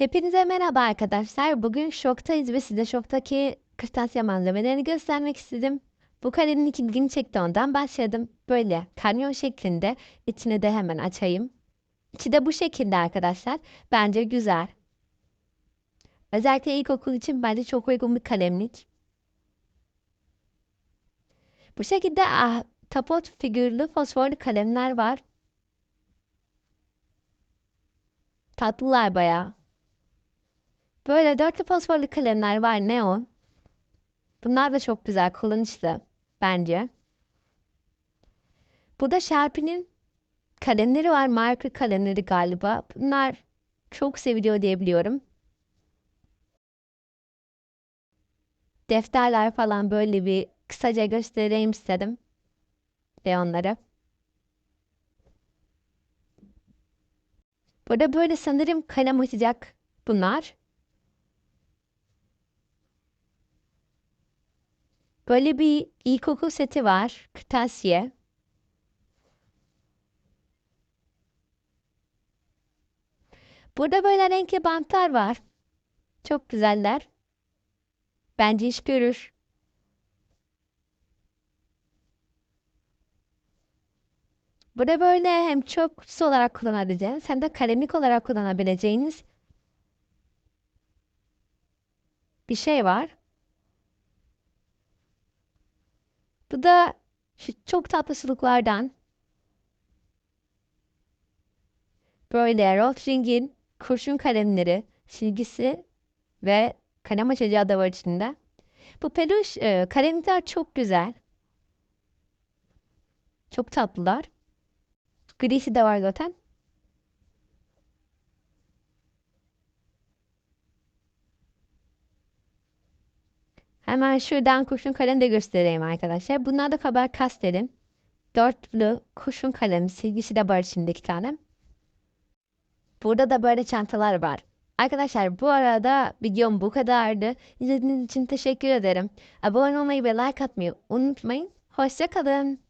Hepinize merhaba arkadaşlar. Bugün şoktayız ve size şoktaki kırtasiye malzemelerini göstermek istedim. Bu kalenin ilk ilgimi çekti ondan başladım. Böyle kanyon şeklinde içini de hemen açayım. İçi de bu şekilde arkadaşlar. Bence güzel. Özellikle ilkokul için bence çok uygun bir kalemlik. Bu şekilde ah, tapot figürlü fosforlu kalemler var. Tatlılar bayağı. Böyle dörtlü fosforlu kalemler var neon. Bunlar da çok güzel, kullanışlı bence. Burada Sharpie'nin kalemleri var, marker kalemleri galiba. Bunlar çok seviliyor diyebiliyorum. Defterler falan böyle bir kısaca göstereyim istedim. Ve onları. Burada böyle sanırım kalem açacak bunlar. Böyle bir ilkokul seti var. Kırtasiye. Burada böyle renkli bantlar var. Çok güzeller. Bence iş görür. Burada böyle hem çöp kutusu olarak kullanabileceğiniz hem de kalemlik olarak kullanabileceğiniz bir şey var. Bu da şu çok tatlı suluklardan. Böyle Rotring'in kurşun kalemleri, silgisi ve kalem açacağı da var içinde. Bu peluş e, kalemlikler çok güzel. Çok tatlılar. Grisi de var zaten. Hemen şuradan kurşun kalem de göstereyim arkadaşlar. Bunlar da Faber Castell'in dörtlü kurşun kalem silgisi de var içinde iki tane. Burada da böyle çantalar var. Arkadaşlar bu arada videom bu kadardı. İzlediğiniz için teşekkür ederim. Abone olmayı ve like atmayı unutmayın. Hoşçakalın.